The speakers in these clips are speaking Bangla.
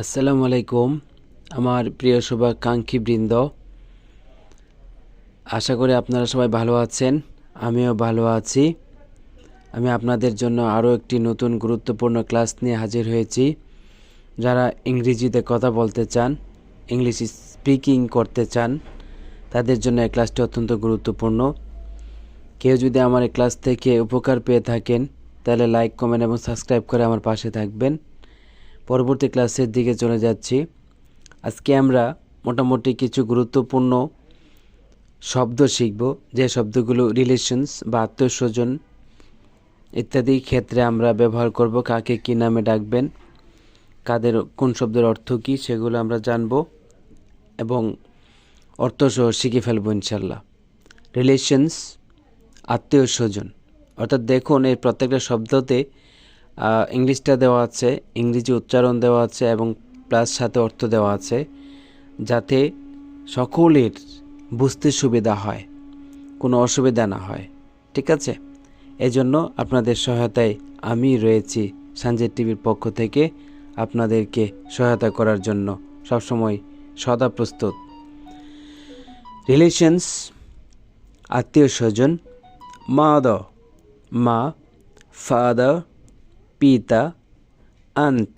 আসসালামু আলাইকুম, আমার প্রিয় শুভাকাঙ্ক্ষী বৃন্দ। আশা করি আপনারা সবাই ভালো আছেন, আমিও ভালো আছি। আমি আপনাদের জন্য আরও একটি নতুন গুরুত্বপূর্ণ ক্লাস নিয়ে হাজির হয়েছি। যারা ইংরেজিতে কথা বলতে চান, ইংলিশ স্পিকিং করতে চান, তাদের জন্য এই ক্লাসটি অত্যন্ত গুরুত্বপূর্ণ। কেউ যদি আমার এই ক্লাস থেকে উপকার পেয়ে থাকেন, তাহলে লাইক, কমেন্ট এবং সাবস্ক্রাইব করে আমার পাশে থাকবেন। পরবর্তী ক্লাসের দিকে চলে যাচ্ছি। আজকে আমরা মোটামুটি কিছু গুরুত্বপূর্ণ শব্দ শিখব, যে শব্দগুলো রিলেশনস বা আত্মীয়স্বজন ইত্যাদি ক্ষেত্রে আমরা ব্যবহার করব, কাকে কী নামে ডাকবেন, কাদের কোন শব্দের অর্থ কী সেগুলো আমরা জানব এবং অর্থসহ শিখে ফেলব ইনশাল্লাহ রিলেশনস আত্মীয় স্বজন অর্থাৎ দেখুন এই প্রত্যেকটা শব্দতে ইংলিশটা দেওয়া আছে, ইংরেজি উচ্চারণ দেওয়া আছে এবং প্লাস সাথে অর্থ দেওয়া আছে, যাতে সকলের বুঝতে সুবিধা হয়, কোনো অসুবিধা না হয়, ঠিক আছে? এজন্য আপনাদের সহায়তায় আমি রয়েছি সানজের টিভির পক্ষ থেকে আপনাদেরকে সহায়তা করার জন্য, সবসময় সদা প্রস্তুত। রিলেশনস, আত্মীয় স্বজন, মাদার, মা, ফাদার পিতা আন্ট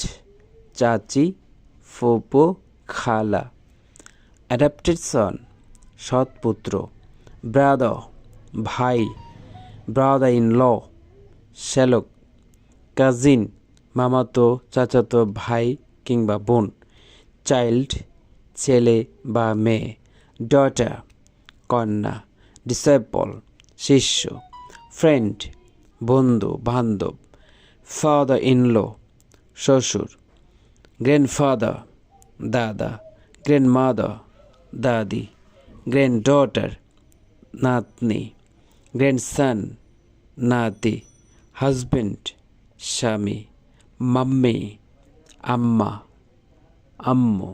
চাচি ফুপো খালা অ্যাডাপ্টেড সন সৎ পুত্র ব্রাদার ভাই ব্রাদার ইন ল শ্যালক কাজিন মামাতো চাচাতো ভাই কিংবা বোন চাইল্ড ছেলে বা মেয়ে ডটার কন্যা ডিসেপল শিষ্য ফ্রেন্ড বন্ধু বান্ধব ইন ল শ্বশুর গ্র্যান্ডফাদার দাদা গ্র্যান্ডমাদার দাদি গ্র্যান্ড ডটার নাতনি গ্র্যান্ডসন নাতি হাজবেন্ড স্বামী, মাম্মি, আম্মা, আম্মু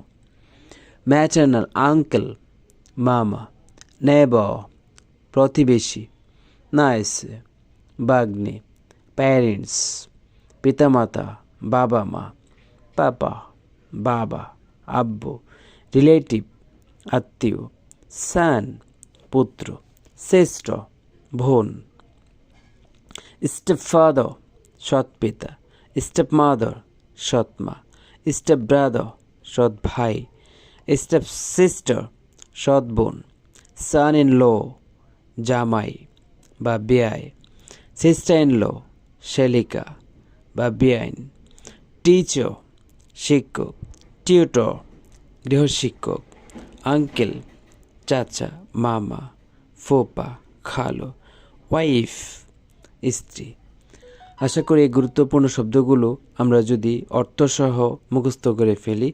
ম্যাটার্নাল আঙ্কেল মামা নেবর প্রতিবেশী নাইস বাগ্নে প্যারেন্টস পিতামাতা বাবা মা পাপা, বাবা, আব্বু, রিলেটিভ, আত্মীয় সান পুত্র, শ্রেষ্ঠ, বোন সৎ পিতা স্টেপ মাদার সৎ মা স্টেপ ব্রাদার সৎ ভাই স্টেপ সিস্টার সৎ বোন সান ইন ল জামাই বা বেয়াই সিস্টার ইন ল শ্যালিকা বা বেআইন। টিচার শিক্ষক, টিউটর, গৃহশিক্ষক, আঙ্কেল, চাচা, মামা, ফোপা, খালো, ওয়াইফ, স্ত্রী। আশা করি এই গুরুত্বপূর্ণ শব্দগুলো আমরা যদি অর্থসহ মুখস্থ করে ফেলি,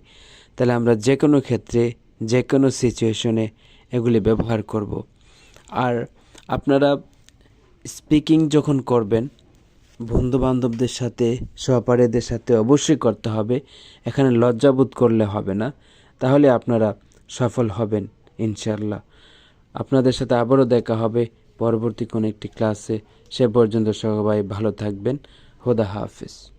তাহলে আমরা যে কোনো ক্ষেত্রে যে কোনো সিচুয়েশনে এগুলি ব্যবহার করব। আর আপনারা স্পিকিং যখন করবেন বন্ধু বান্ধবদের সাথে, সহপাঠীদের সাথে অবশ্যই করতে হবে। এখানে লজ্জাবোধ করলে হবে না। তাহলে আপনারা সফল হবেন ইনশাল্লাহ আপনাদের সাথে আবারও দেখা হবে পরবর্তী কোনো একটি ক্লাসে। সে পর্যন্ত সবাই ভালো থাকবেন। হোদা হাফিজ।